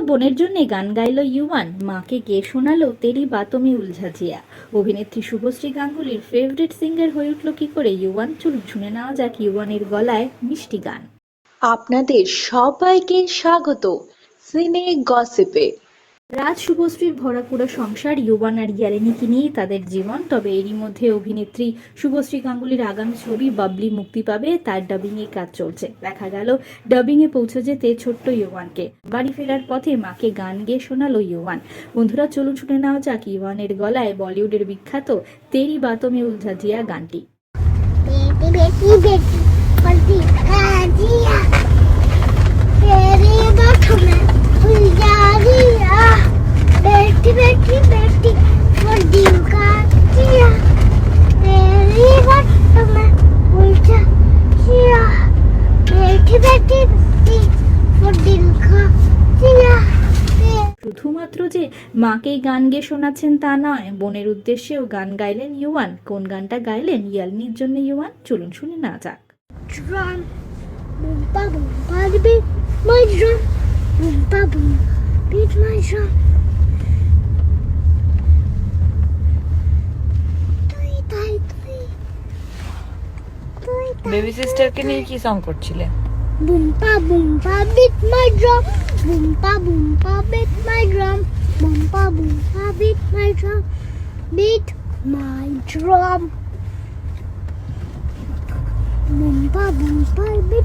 বোনের জন্য গান গাইল ইউয়ান। মাকে গে শোনালো তেরি বাতমি উলঝা জিয়া। অভিনেত্রী শুভশ্রী গাঙ্গুলির ফেভারিট সিঙ্গার হয়ে উঠল কি করে ইউয়ান? চলুন শুনে নেওয়া যাক ইউয়ানের গলায় মিষ্টি গান। আপনাদের সবাইকে স্বাগত। সিনে গসিপে। রাজ শুভশ্রীর ভরাপুরা সংসার ইউবান আর ইয়ারেনিকে নিয়েই তাদের জীবন। তবে এরই মধ্যে অভিনেত্রী শুভশ্রী গাঙ্গুলির আগামী ছবি বাবলি মুক্তি পাবে। তার ডাবিংয়ে কাজ চলছে। দেখা গেল ডাবিংয়ে পৌঁছে যেতে ছোট্ট ইউবানকে। বাড়ি ফেরার পথে মাকে গান গেয়ে শোনালো ইউবান। বন্ধুরা, চলুন শুনে নেওয়া যাক ইউবানের গলায় বলিউডের বিখ্যাত তেরি বাতমে উলঝাজিয়া গানটি। শুধুমাত্র যে মাকেই গান গেয়ে শোনাচ্ছেন তা নয় বোনের উদ্দেশ্যেও গান গাইলেন ইউয়ান। কোন গানটা গাইলেন? ইয়ালনির জন্য ইউয়ান চলুন শুনে না যাক। বেবি সিস্টারকে নিয়ে কি সং করছিলে? Boompa boompa beat my drum. Boompa boompa beat my drum. Boompa boompa beat my drum. Beat my drum. Boompa boompa beat.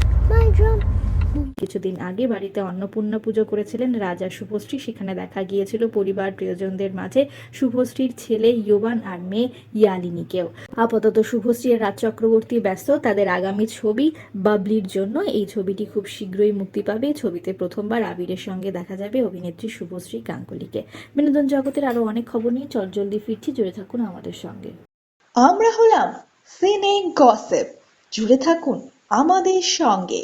কিছুদিন আগে বাড়িতে অন্নপূর্ণা পুজো করেছিলেন রাজা শুভশ্রী। সেখানে দেখা গিয়েছিল পরিবার প্রিয়জনদের মাঝে শুভশ্রীর ছেলে ইয়োবান আর মেয়ে ইয়ালিনীকেও। আপাতত শুভশ্রী আর রাজ চক্রবর্তী ব্যস্ত। তাদের আগামী ছবি বাবলির জন্য। এই ছবিটি খুব শীঘ্রই মুক্তি পাবে। ছবিতে প্রথমবার আবিরের সঙ্গে দেখা যাবে অভিনেত্রী শুভশ্রী গাঙ্গুলিকে। বিনোদন জগতের আরও অনেক খবর নিয়ে চল চটজলদি ফিরছি। জুড়ে থাকুন আমাদের সঙ্গে। আমরা হলাম সিনে গসিপ। জুড়ে থাকুন আমাদের সঙ্গে।